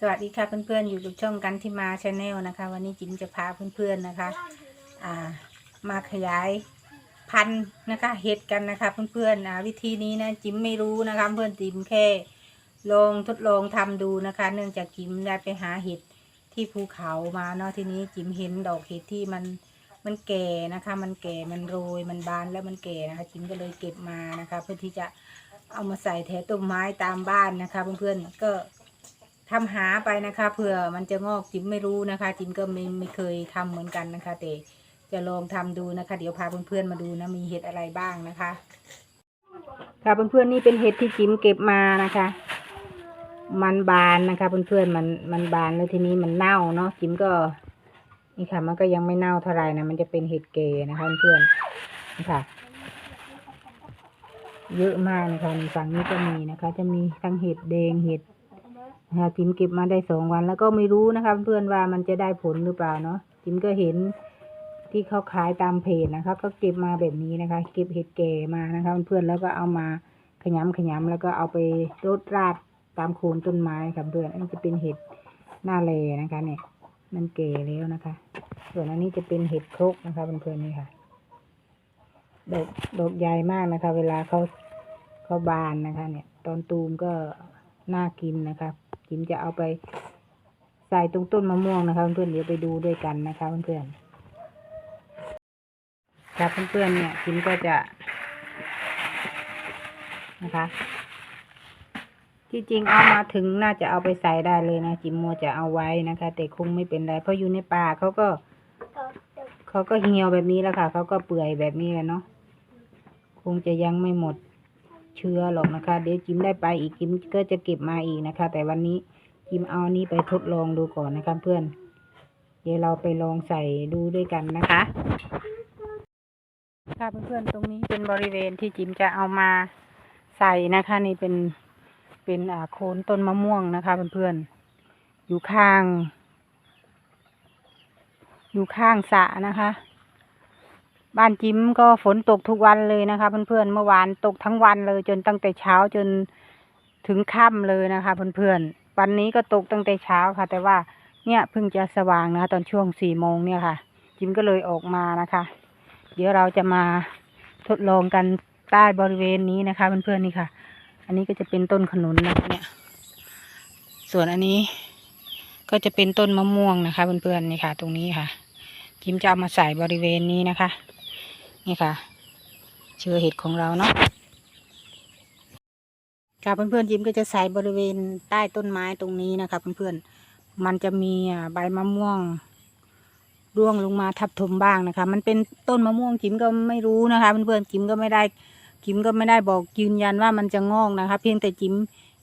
สวัสดีค่ะเพื่อนๆอยู่กับช่องกันที่มาชาแนลนะคะ วันนี้จิมจะพาเพื่อนๆนะคะอ่ามาขยายพันธุ์นะคะเห็ดกันนะคะเพื่อนๆอ่าวิธีนี้นะจิมไม่รู้นะคะเพื่อนจิมแค่ลองทดลองทำดูนะคะ เนื่องจากจิมได้ไปหาเห็ดที่ภูเขามาเนาะทีนี้จิมเห็นดอกเห็ดที่มันมันแก่นะคะ มันแก่มันโรยมันบานแล้วมันแก่นะคะ จิมก็เลยเก็บมานะคะ เพื่อที่จะเอามาใส่แถวต้นไม้ตามบ้านนะคะ เพื่อนๆก็ ทำหาไปนะคะเผื่อมันจะงอกจิมไม่รู้นะคะ จิมก็ไม่ไม่เคยทำเหมือนกันนะคะแต่จะลองทำดูนะคะ เดี๋ยวพาเพื่อนๆมาดูนะมีเห็ดอะไรบ้างนะคะ ค่ะเพื่อนๆนี่เป็นเห็ดที่จิมเก็บมานะคะ มันบานนะคะเพื่อนๆมันมันบานแล้วทีนี้มันเน่าเนาะจิมก็นี่ค่ะ มันก็ยังไม่เน่าเท่าไหร่นะมันจะเป็นเห็ดเกนะคะเพื่อนๆนี่ค่ะเยอะมากนะคะในฝั่งนี้ก็มีนะคะ จะมีทั้งเห็ดแดงเห็ด นะคะจิมเก็บมาได้สองวันแล้วก็ไม่รู้นะคะเพื่อนว่ามันจะได้ผลหรือเปล่าเนาะจิมก็เห็นที่เขาขายตามเพจนะคะก็เก็บมาแบบนี้นะคะ เก็บเห็ดแก่มานะคะเพื่อนแล้วก็เอามาขยำขยำแล้วก็เอาไปรดราดตามโคนต้นไม้ค่ะเพื่อนอันนี้จะเป็นเห็ดหน้าเลนะคะ เนี่ย มันแก่แล้วนะคะ ส่วนอันนี้จะเป็นเห็ดครกนะคะเพื่อนๆนี่ค่ะดอกดอกใหญ่มากนะคะ เวลาเขาเขาบานนะคะ เนี่ย ตอนตูมก็ น่ากินนะคะจิมจะเอาไปใส่ตรงต้นมะม่วงนะคะเพื่อนๆเดี๋ยวไปดูด้วยกันนะคะเพื่อนๆครับเพื่อนๆเนี่ยจิมก็จะนะคะที่จริงเอามาถึงน่าจะเอาไปใส่ได้เลยนะจิมมัวจะเอาไว้นะคะ แต่คงไม่เป็นไรเพราะอยู่ในป่าเขาก็เขาก็เหี่ยวแบบนี้แล้วค่ะเขาก็เปื่อยแบบนี้แหละเนาะคงจะยังไม่หมด เชื้อหรอกนะคะ เดี๋ยวจิมได้ไปอีกจิมก็จะเก็บมาอีกนะคะ แต่วันนี้จิมเอานี้ไปทดลองดูก่อนนะคะเพื่อน เดี๋ยวเราไปลองใส่ดูด้วยกันนะคะค่ะเพื่อนๆตรงนี้เป็นบริเวณที่จิมจะเอามาใส่นะคะ นี่เป็นเป็นอ่าโคนต้นมะม่วงนะคะเพื่อนๆอยู่ข้าง อยู่ข้างสระนะคะ บ้านจิ้มก็ฝนตกทุกวันเลยนะคะ เพื่อนๆเมื่อวานตกทั้งวันเลยจนตั้งแต่เช้าจนถึงค่ำเลยนะคะ เพื่อนๆวันนี้ก็ตกตั้งแต่เช้าค่ะ แต่ว่าเนี่ยเพิ่งจะสว่างนะคะ ตอนช่วงสี่โมงเนี่ยค่ะ จิ้มก็เลยออกมานะคะ เดี๋ยวเราจะมาทดลองกันใต้บริเวณนี้นะคะ เพื่อนๆนี่ค่ะ อันนี้ก็จะเป็นต้นขนุนนะคะเนี่ย ส่วนอันนี้ก็จะเป็นต้นมะม่วงนะคะ เพื่อนๆนี่ค่ะ ตรงนี้ค่ะ จิ้มจะเอามาใส่บริเวณนี้นะคะ นี่ค่ะ เชื้อเห็ดของเราเนาะค่ะเพื่อนๆจิมก็จะใส่บริเวณใต้ต้นไม้ตรงนี้นะคะเพื่อนๆมันจะมีใบมะม่วงร่วงลงมาทับถมบ้างนะคะ มันเป็นต้นมะม่วงจิมก็ไม่รู้นะคะเพื่อนๆจิมก็ไม่ได้จิมก็ไม่ได้บอกยืนยันว่ามันจะงอกนะคะ เพียงแต่จิม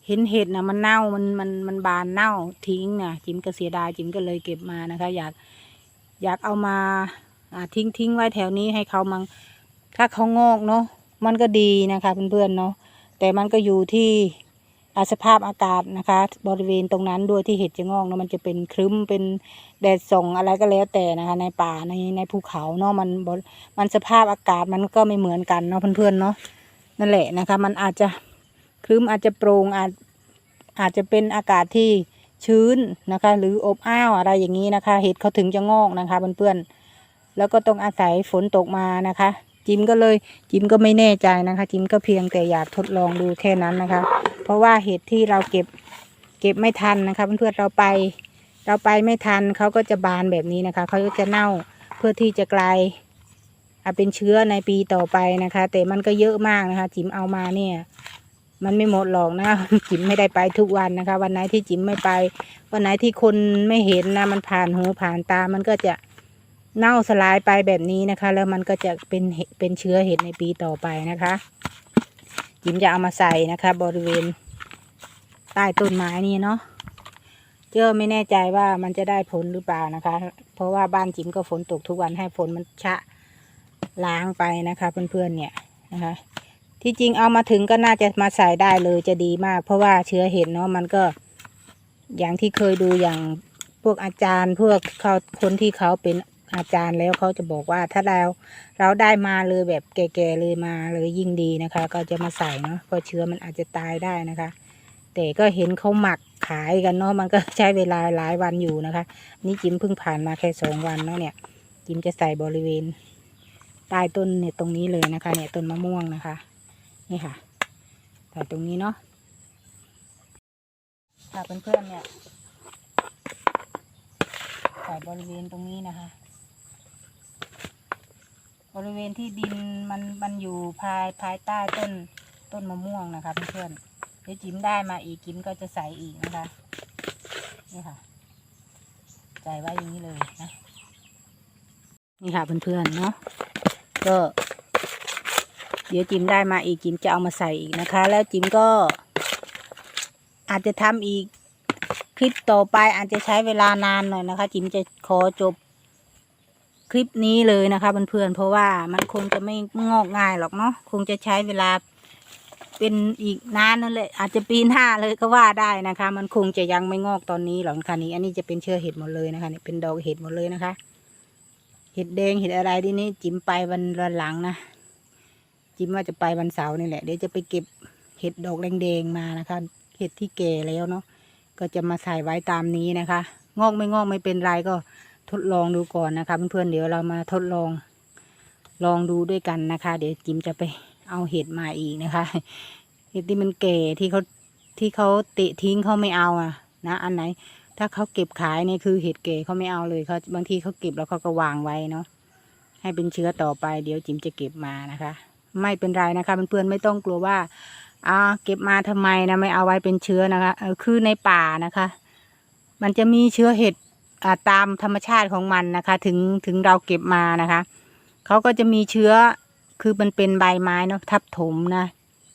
เห็นเห็ดนะมันเน่ามันมันมันบานเน่าทิ้งนะจิมก็เสียดายจิมก็เลยเก็บมานะคะ อยากอยากเอามา ทิ้งทิ้งไว้แถวนี้ให้เขามังถ้าเขางอกเนาะมันก็ดีนะคะเพื่อนๆเนาะแต่มันก็อยู่ที่อาสภาพอากาศนะคะ บริเวณตรงนั้นด้วยที่เห็ดจะงอกเนาะมันจะเป็นครึ้มเป็นแดดส่องอะไรก็แล้วแต่นะคะ ในป่าในในภูเขาเนาะมันมันสภาพอากาศมันก็ไม่เหมือนกันเนาะเพื่อนๆเนาะนั่นแหละนะคะ มันอาจจะครึ้มอาจจะโปร่งอาจอาจจะเป็นอากาศที่ชื้นนะคะ หรืออบอ้าวอะไรอย่างนี้นะคะ เห็ดเขาถึงจะงอกนะคะเพื่อนๆ แล้วก็ต้องอาศัยฝนตกมานะคะ จิมก็เลยจิมก็ไม่แน่ใจนะคะ จิมก็เพียงแต่อยากทดลองดูแค่นั้นนะคะ เพราะว่าเห็ดที่เราเก็บเก็บไม่ทันนะคะเพื่อนๆเราไป เราไปไม่ทันเขาก็จะบานแบบนี้นะคะเขาก็จะเน่าเพื่อที่จะกลายอะเป็นเชื้อในปีต่อไปนะคะ แต่มันก็เยอะมากนะคะ จิมเอามาเนี่ย มันไม่หมดหรอกนะจิมไม่ได้ไปทุกวันนะคะ วันไหนที่จิมไม่ไป วันไหนที่คนไม่เห็นนะมันผ่านหูผ่านตามันก็จะ เน่าสลายไปแบบนี้นะคะ แล้วมันก็จะเป็นเป็นเชื้อเห็ดในปีต่อไปนะคะจิมจะเอามาใส่นะคะ บริเวณใต้ต้นไม้นี่เนาะเจ้าไม่แน่ใจว่ามันจะได้ผลหรือเปล่านะคะ เพราะว่าบ้านจิมก็ฝนตกทุกวันให้ฝนมันชะล้างไปนะคะ เพื่อนๆเนี่ยนะคะ ที่จริงเอามาถึงก็น่าจะมาใส่ได้เลยจะดีมาก เพราะว่าเชื้อเห็ดเนาะมันก็อย่างที่เคยดูอย่างพวกอาจารย์พวกเขาคนที่เขาเป็น อาจารย์แล้วเขาจะบอกว่าถ้าเราเราได้มาเลยแบบแก่ๆเลยมาเลยยิ่งดีนะคะ ก็จะมาใส่เนาะเพราะเชื้อมันอาจจะตายได้นะคะ แต่ก็เห็นเขาหมักขายกันเนาะมันก็ใช้เวลาหลายวันอยู่นะคะ นี่จิมเพิ่งผ่านมาแค่สองวันเนาะเนี่ย จิมจะใส่บริเวณใต้ต้นเนี่ยตรงนี้เลยนะคะ เนี่ยต้นมะม่วงนะคะ นี่ค่ะใส่ตรงนี้เนาะค่ะเพื่อนๆเนี่ยใส่บริเวณตรงนี้นะคะ บริเวณที่ดินมันมันอยู่ภายภายใต้ต้นต้นมะม่วงนะคะเพื่อนๆเดี๋ยวจิมได้มาอีกจิมก็จะใส่อีกนะคะนี่ค่ะใส่ไว้อย่างนี้เลยนะนี่ค่ะเพื่อนๆเนาะก็เดี๋ยวจิมได้มาอีกจิมจะเอามาใส่อีกนะคะ แล้วจิมก็อาจจะทำอีกคลิปต่อไปอาจจะใช้เวลานานหน่อยนะคะ จิมจะขอจบ คลิปนี้เลยนะคะเพื่อนๆเพราะว่ามันคงจะไม่งอกง่ายหรอกเนาะคงจะใช้เวลาเป็นอีกนานนั่นแหละอาจจะปีหน้าเลยก็ว่าได้นะคะ มันคงจะยังไม่งอกตอนนี้หรอกนะคะนี้อันนี้จะเป็นเชื้อเห็ดหมดเลยนะคะนี่เป็นดอกเห็ดหมดเลยนะคะ เห็ดแดงเห็ดอะไรที่นี่จิมไปวันวันหลังนะจิมว่าจะไปวันเสาร์นี่แหละเดี๋ยวจะไปเก็บเห็ดดอกแดงๆมานะคะ เห็ดที่แก่แล้วเนาะก็จะมาใส่ไว้ตามนี้นะคะ งอกไม่งอกไม่เป็นไรก็ ทดลองดูก่อนนะคะเพื่อนๆเดี๋ยวเรามาทดลองลองดูด้วยกันนะคะ เดี๋ยวจิมจะไปเอาเห็ดมาอีกนะคะเห็ดที่มันแก่ที่เขาที่เขาเตะทิ้งเขาไม่เอาอะนะอันไหน ถ้าเขาเก็บขายเนี่ยคือเห็ดแก่เขาไม่เอาเลยเขาบางทีเขาเก็บแล้วเขาก็วางไว้เนาะให้เป็นเชื้อต่อไป เดี๋ยวจิมจะเก็บมานะคะ ไม่เป็นไรนะคะเพื่อนๆไม่ต้องกลัวว่าอ่าเก็บมาทำไมนะไม่เอาไว้เป็นเชื้อนะคะคือในป่านะคะ มันจะมีเชื้อเห็ด ตามธรรมชาติของมันนะคะ ถึงถึงเราเก็บมานะคะ เขาก็จะมีเชื้อคือมันเป็นใบไม้เนาะทับถมนะ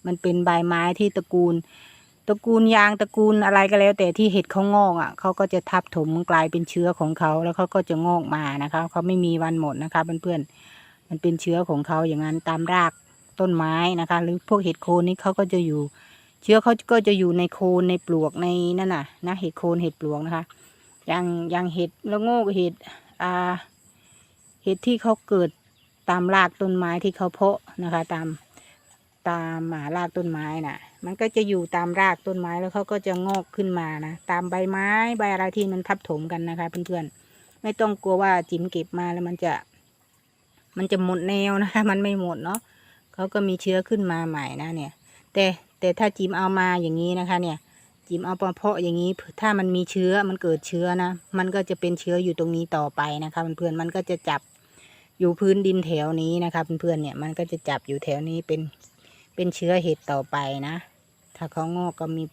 มันเป็นใบไม้ที่ตระกูล ตระกูลยางตระกูลอะไรก็แล้ว แต่ที่เห็ดเขางอกอะเขาก็จะทับถมกลายเป็นเชื้อของเขาแล้วเขาก็จะงอกมานะคะเขาไม่มีวันหมดนะคะเพื่อนๆมันเป็นเชื้อของเขาอย่างนั้นตามรากต้นไม้นะคะ หรือพวกเห็ดโคนนี่เขาก็จะอยู่ เชื้อเขาก็จะอยู่ในโคนในปลวกในนั่นน่ะนะเห็ดโคนเห็ดปลวกนะคะ อย่างอย่างเห็ดละโงกเห็ดอ่าเห็ดที่เขาเกิดตามรากต้นไม้ที่เขาเพาะนะคะ ตามตามหมารากต้นไม้น่ะ มันก็จะอยู่ตามรากต้นไม้แล้วเขาก็จะงอกขึ้นมานะตามใบไม้ใบอะไรที่มันทับถมกันนะคะเพื่อนๆไม่ต้องกลัวว่าจิ๋มเก็บมาแล้วมันจะ มันจะหมดแนวนะคะ มันไม่หมดเนาะเขาก็มีเชื้อขึ้นมาใหม่นะเนี่ย แต่แต่ถ้าจิ๋มเอามาอย่างนี้นะคะ เนี่ย จิมเอามาเพาะอย่างนี้ ถ้ามันมีเชื้อมันเกิดเชื้อนะ มันก็จะเป็นเชื้ออยู่ตรงนี้ต่อไปนะคะเพื่อนๆมันก็จะจับอยู่พื้นดินแถวนี้นะคะเพื่อนๆเนี่ยมันก็จะจับอยู่แถวนี้เป็นเป็นเชื้อเห็ดต่อไปนะ ถ้าเขางอกก็มี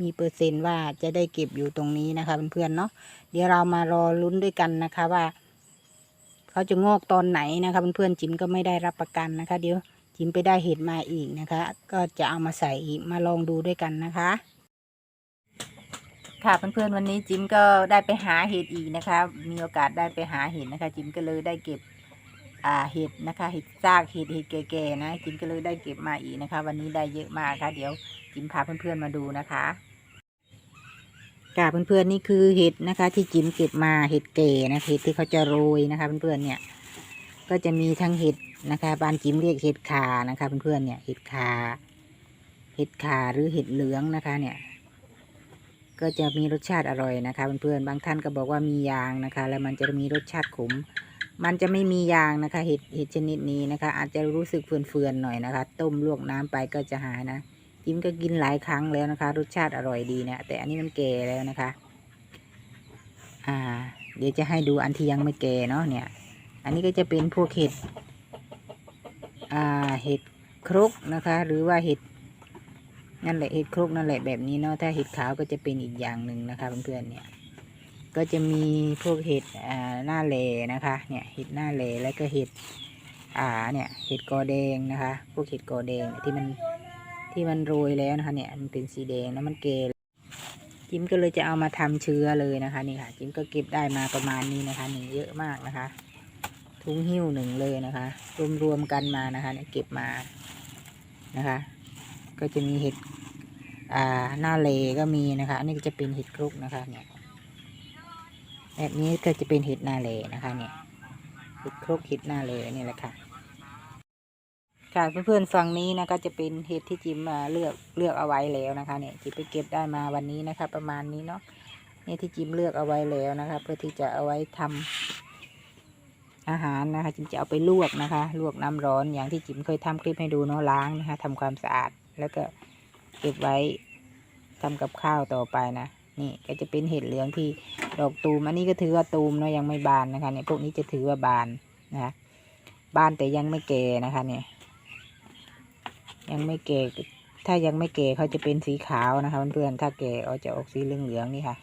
มีเปอร์เซ็นต์ว่าจะได้เก็บอยู่ตรงนี้นะคะเพื่อนๆเนาะเดี๋ยวเรามารอลุ้นด้วยกันนะคะว่า เขาจะงอกตอนไหนนะคะเพื่อนๆจิมก็ไม่ได้รับประกันนะคะ เดี๋ยวจิมไปได้เห็ดมาอีกนะคะ ก็จะเอามาใส่อีกมาลองดูด้วยกันนะคะ ค่ะเพื่อนๆวันนี้จิมก็ได้ไปหาเห็ดอีกนะคะ มีโอกาสได้ไปหาเห็ดนะคะ จิมก็เลยได้เก็บอ่าเห็ดนะคะ เห็ดซากเห็ดเห็ดแก่ๆนะ จิมก็เลยได้เก็บมาอีกนะคะ วันนี้ได้เยอะมากค่ะ เดี๋ยวจิมพาเพื่อนๆมาดูนะคะค่ะเพื่อนๆนี่คือเห็ดนะคะ ที่จิมเก็บมาเห็ดแก่นะเห็ดที่เขาจะโรยนะคะ เพื่อนๆเนี่ย ก็จะมีทั้งเห็ดนะคะบ้านจิมเรียกเห็ดขานะคะ เพื่อนๆเนี่ยเห็ดขาเห็ดขาหรือเห็ดเหลืองนะคะ เนี่ย ก็จะมีรสชาติอร่อยนะคะเพื่อนๆบางท่านก็บอกว่ามียางนะคะ แล้วมันจะมีรสชาติขม มันจะไม่มียางนะคะเห็ดเห็ดชนิดนี้นะคะ อาจจะรู้สึกเฟื่อนๆหน่อยนะคะ ต้มลวกน้ำไปก็จะหายนะจิ้มก็กินหลายครั้งแล้วนะคะ รสชาติอร่อยดีนี่ยแต่อันนี้มันแก่แล้วนะคะ อ่า เดี๋ยวจะให้ดูอันที่ยังไม่แก่เนาะเนี่ย อันนี้ก็จะเป็นพวกเห็ดอ่าเห็ดครกนะคะ หรือว่าเห็ด นั่นแหละเห็ดครกนั่นแหละแบบนี้เนาะถ้าเห็ดขาวก็จะเป็นอีกอย่างหนึ่งนะคะเพื่อนๆเนี่ย ก็จะมีพวกเห็ดอ่าหน้าเลนะคะ เนี่ยเห็ดหน้าเลแล้วก็เห็ดอ่าเนี่ยเห็ดกอแดงนะคะ พวกเห็ดกอแดงที่มันที่มันโรยแล้วนะคะ เนี่ยมันเป็นสีแดงแล้วมันเกลจิมก็เลยจะเอามาทำเชื้อเลยนะคะนี่ค่ะจิมก็เก็บได้มาประมาณนี้นะคะนี่เยอะมากนะคะ ทุงหิ้วหนึ่งเลยนะคะ รวมๆกันมานะคะเนี่ยเก็บมานะคะ ก็จะมีเห็ดอ่าหน้าเลก็มีนะคะ อันนี้ก็จะเป็นเห็ดครุกนะคะเนี่ยแบบนี้ก็จะเป็นเห็ดหน้าเลนะคะเนี่ยเห็ดครุกเห็ดหน้าเลนี่แหละค่ะค่ะเพื่อนๆฝั่งนี้นะก็จะเป็นเห็ดที่จิมเลือกเลือกเอาไว้แล้วนะคะ เนี่ยจิมไปเก็บได้มาวันนี้นะคะ ประมาณนี้เนาะเนี่ยที่จิมเลือกเอาไว้แล้วนะคะ เพื่อที่จะเอาไว้ทำอาหารนะคะจิมจะเอาไปลวกนะคะ ลวกน้ำร้อนอย่างที่จิมเคยทำคลิปให้ดูเนาะล้างนะคะทำความสะอาด แล้วก็เก็บไว้ทำกับข้าวต่อไปนะ นี่ก็จะเป็นเห็ดเหลืองที่ดอกตูม อันนี้ก็ถือว่าตูมเนาะยังไม่บานนะคะเนี่ยพวกนี้จะถือว่าบานนะบานแต่ยังไม่แก่นะคะเนี่ย ยังไม่แก่ ถ้ายังไม่แก่เขาจะเป็นสีขาวนะคะเพื่อนๆ ถ้าแก่เขาจะออกสีเหลืองๆนี่ค่ะ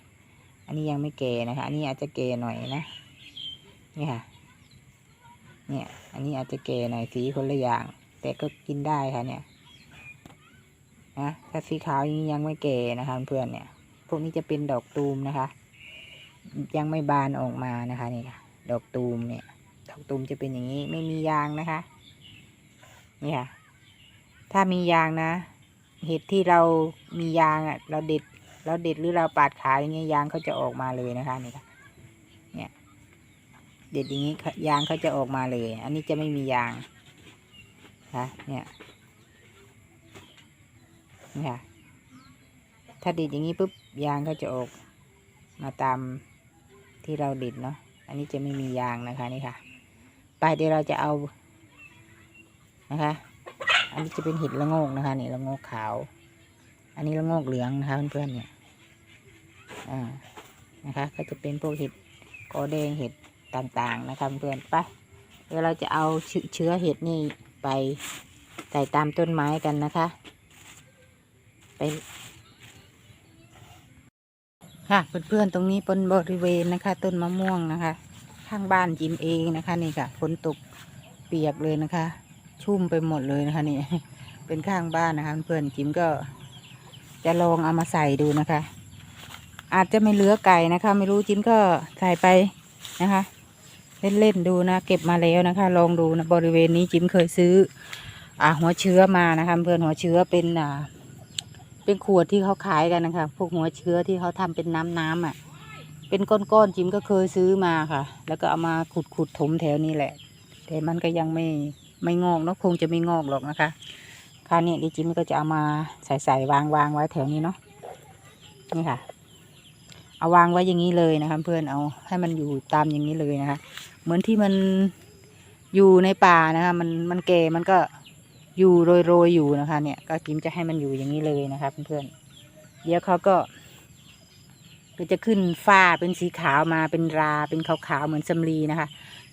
อันนี้ยังไม่แก่นะคะ อันนี้อาจจะแก่หน่อยนะ นี่ค่ะ เนี่ย อันนี้อาจจะแก่หน่อยสีคนละอย่าง แต่ก็กินได้ค่ะเนี่ย นะถ้าสีขาวอย่างนี้ยังไม่แก่นะคะเพื่อนเนี่ยพวกนี้จะเป็นดอกตูมนะคะ ยังไม่บานออกมานะคะนี่ค่ะดอกตูมเนี่ย ดอกตูมจะเป็นอย่างนี้ไม่มียางนะคะนี่ค่ะถ้ามียางนะ เห็ดที่เรามียางอะ เราเด็ดเราเด็ดหรือเราปาดขายอย่างเงี้ยยางเขาจะออกมาเลยนะคะนี่ค่ะเนี่ย เด็ดอย่างนี้ยางเขาจะออกมาเลย อันนี้จะไม่มียางค่ะเนี่ย นี่ค่ะ ถ้าด็ดอย่างนี้ปุ๊บยางเขาจะออกมาตามที่เราด็ดเนาะ อันนี้จะไม่มียางนะคะนี่ค่ะไปเดี๋ยวเราจะเอานะคะ อันนี้จะเป็นเห็ดละโงกนะคะนี่ละโงกขาว อันนี้ละโงกเหลืองนะคะเพื่อนๆเนี่ย อ่า นะคะ ก็จะเป็นพวกเห็ดกอแดงเห็ดต่างๆนะคะเพื่อนๆไปเดี๋ยวเราจะเอาเชื้อเห็ดนี่ไปใส่ตามต้นไม้กันนะคะ ไป ค่ะเพื่อนๆตรงนี้เป็นบริเวณนะคะ ต้นมะม่วงนะคะ ข้างบ้านจิมเองนะคะนี่ค่ะฝนตกเปียกเลยนะคะ ชุ่มไปหมดเลยนะคะนี่เป็นข้างบ้านนะคะ เพื่อนจิมก็จะลองเอามาใส่ดูนะคะ อาจจะไม่เหลือไก่นะคะ ไม่รู้จิมก็ใส่ไปนะคะ เล่นๆดูนะ เก็บมาแล้วนะคะ ลองดูนะบริเวณนี้จิมเคยซื้อ อ่าหัวเชื้อมานะคะ เพื่อนหัวเชื้อเป็นอ่า เป็นขวดที่เขาขายกันนะคะพวกหัวเชื้อที่เขาทำเป็นน้ำน้ำๆอะ เป็นก้อนๆจิมก็เคยซื้อมาค่ะ แล้วก็เอามาขุดขุดถมแถวนี้แหละ แต่มันก็ยังไม่ไม่งอกเนาะคงจะไม่งอกหรอกนะคะคราวนี้ดิจิมก็จะเอามาใส่ใส่วางวางไว้แถวนี้เนาะนี่ค่ะ เอาวางไว้อย่างนี้เลยนะคะเพื่อนเอาให้มันอยู่ตามอย่างนี้เลยนะคะ เหมือนที่มันอยู่ในป่านะคะ มันมันแก่มันก็ อยู่โรยๆอยู่นะคะ เนี่ย ก็จิมจะให้มันอยู่อย่างนี้เลยนะคะเพื่อนๆเดี๋ยวเขาก็ก็จะขึ้นฝ้าเป็นสีขาวมาเป็นราเป็นขาวๆเหมือนสำลีนะคะ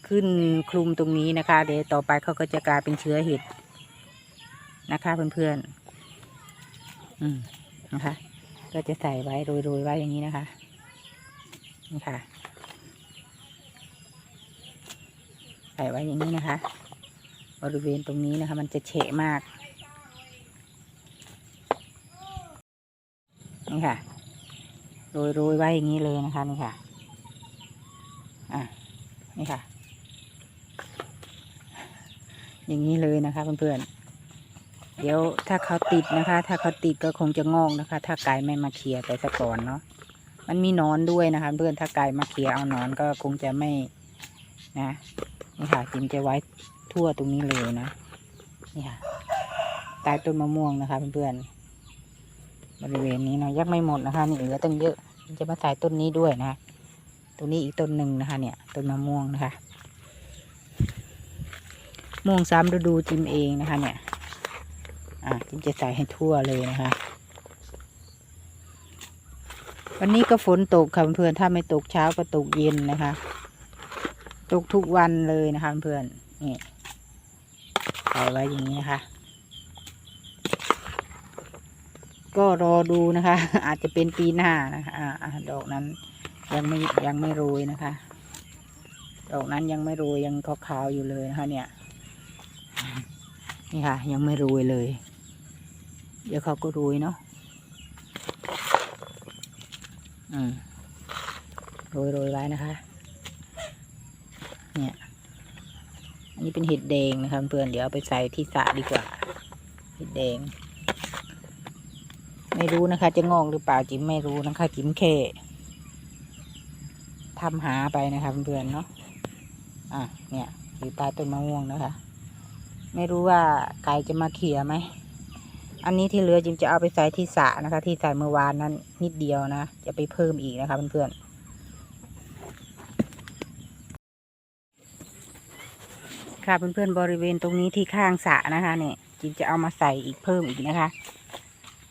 ขึ้นคลุมตรงนี้นะคะ เดี๋ยวต่อไปเขาก็จะกลายเป็นเชื้อเห็ดนะคะเพื่อนๆอืมนะคะ ก็จะใส่ไว้โรยๆไว้อย่างนี้นะคะนี่ค่ะใส่ไว้อย่างนี้นะคะ บริเวณตรงนี้นะคะ มันจะเฉะมาก นี่ค่ะ โรยโรยไว้อย่างนี้เลยนะคะนี่ค่ะอะนี่ค่ะ อย่างนี้เลยนะคะเพื่อนๆเดี๋ยวถ้าเขาติดนะคะ ถ้าเขาติดก็คงจะงอกนะคะ ถ้าไก่ไม่มาเคลียร์ไปซะก่อนเนาะมันมีนอนด้วยนะคะ เพื่อนถ้าไก่มาเคลียร์เอานอนก็คงจะไม่นะนี่ค่ะจิมจะไว้ ทั่วตรงนี้เลยนะนี่ค่ะใต้ต้นมะม่วงนะคะเพื่อนๆบริเวณนี้เนาะยักไม่หมดนะคะนี่เหลือตั้งเยอะจะมาใส่ต้นนี้ด้วยนะต้นนี้อีกต้นหนึ่งนะคะ เนี่ยต้นมะม่วงนะคะม่วงซ้ำฤดูจิมเองนะคะ เนี่ย อะจิมจะใส่ให้ทั่วเลยนะคะ วันนี้ก็ฝนตกค่ะเพื่อนๆถ้าไม่ตกเช้าก็ตกเย็นนะคะ ตกทุกวันเลยนะคะเพื่อนนี่ ๆนี่ใส่ไว้อย่างนี้นะคะ ก็รอดูนะคะ อาจจะเป็นปีหน้านะคะอ่าดอกนั้นยังไม่ยังไม่โรยนะคะ ดอกนั้นยังไม่โรยยังขาวๆอยู่เลยนะคะ เนี่ย นี่ค่ะ ยังไม่โรยเลย เดี๋ยวเขาก็โรยเนาะอืมโรยโรยไว้นะคะ เนี่ย นนี้เป็นเห็ดแดงนะคะเพื่อนเดี๋ยวเอาไปใส่ที่สระดีกว่า เห็ดแดง ไม่รู้นะคะ จะงอกหรือเปล่าจิมไม่รู้นะคะ จิมแค่ทำหาไปนะคะเพื่อนเนาะอะเนี่ยอยู่ใต้ต้นมะม่วงนะคะ ไม่รู้ว่าไก่จะมาเขี่ยไหมอันนี้ที่เหลือจิมจะเอาไปใส่ที่สระนะคะ ที่ใส่เมื่อวานนั้นนิดเดียวนะจะไปเพิ่มอีกนะคะเพื่อนๆ ค่ะเพื่อนๆบริเวณตรงนี้ที่ข้างสระนะคะเนี่ยจิมจะเอามาใส่อีกเพิ่มอีกนะคะ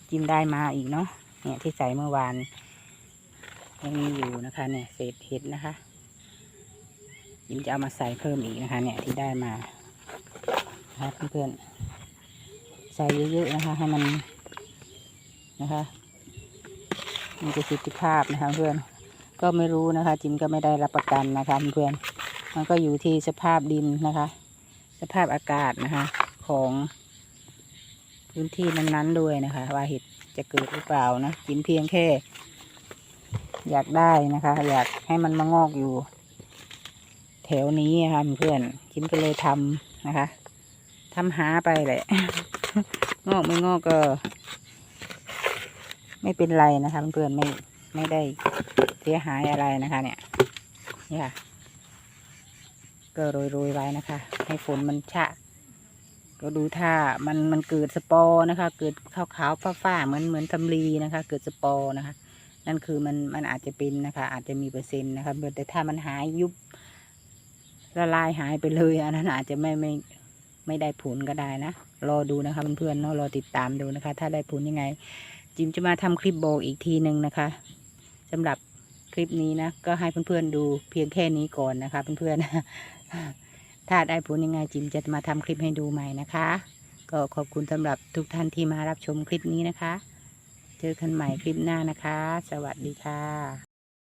จิมได้มาอีกเนาะเนี่ยที่ใส่เมื่อวานยังมีอยู่นะคะเนี่ยเศษเห็ดนะคะ จิมจะเอามาใส่เพิ่มอีกนะคะ เนี่ยที่ได้มาครับเพื่อนๆใส่เยอะๆนะคะ ให้มันนะคะมีประสิทธิภาพนะคะเพื่อนก็ไม่รู้นะคะ จิมก็ไม่ได้รับประกันนะคะเพื่อนมันก็อยู่ที่สภาพดินนะคะ สภาพอากาศนะคะ ของพื้นที่นั้นๆด้วยนะคะ ว่าเห็ดจะเกิดหรือเปล่านะจิมเพียงแค่ อยากได้นะคะ อยากให้มันมางอกอยู่ แถวนี้นะคะเพื่อนจิมก็เลยทำนะคะทำหาไปแหละ งอกไม่งอกก็ ไม่เป็นไรนะคะเพื่อนไม่ไม่ได้เสียหายอะไรนะคะ เนี่ยนี่ค่ะ ก็โรยๆไว้นะคะ ให้ฝนมันชะ ก็ดูถ้ามันมันเกิดสปอร์นะคะ เกิดขาวๆฟ้าๆเหมือนเหมือนทำลีนะคะ เกิดสปอร์นะคะ นั่นคือมันมันอาจจะเป็นนะคะ อาจจะมีเปอร์เซ็นต์นะคะแต่ถ้ามันหายยุบละลายหายไปเลยอันนั้นอาจจะไม่ไม่ไม่ได้ผลก็ได้นะ รอดูนะคะเพื่อนๆเนาะรอติดตามดูนะคะ ถ้าได้ผลยังไง จิมจะมาทำคลิปโบอกอีกทีหนึ่งนะคะสำหรับคลิปนี้นะ ก็ให้เพื่อนๆดูเพียงแค่นี้ก่อนนะคะ เพื่อนๆ ถ้าได้ผลยังไงจิมจะมาทำคลิปให้ดูใหม่นะคะ ก็ขอบคุณสำหรับทุกท่านที่มารับชมคลิปนี้นะคะ เจอกันใหม่คลิปหน้านะคะ สวัสดีค่ะ